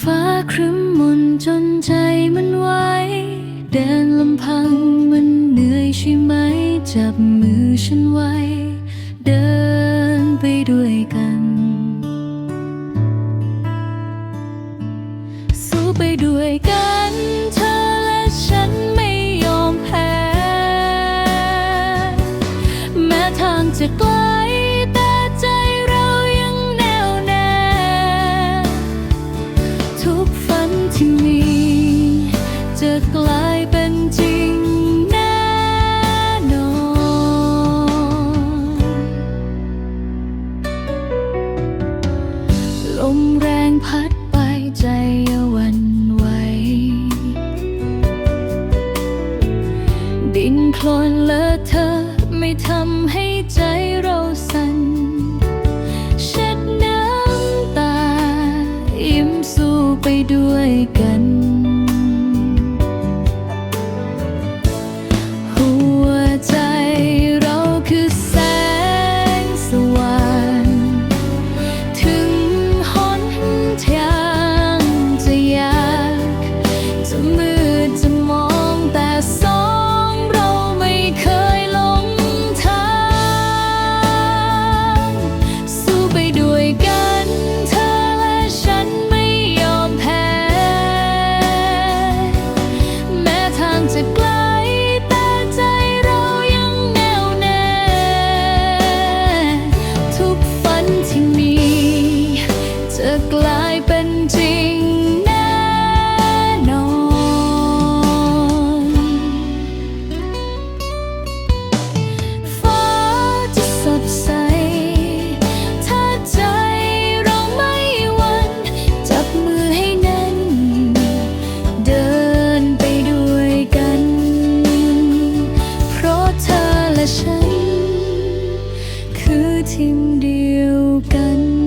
ฟ้าครึ้มมนจนใจมันไหวเดินลำพังมันเหนื่อยใช่ไหม จับมือฉันไว้ เดินไปด้วยกัน สู้ไปด้วยกันเธอและฉันไม่ยอมแพ้ แม้ทางจะไกล โคลนเลอะเธอไม่ทำให้ใจเราสั่นเช็ดน้ำตายิ้มสู้ไปด้วยกัน ทิมเดียวกัน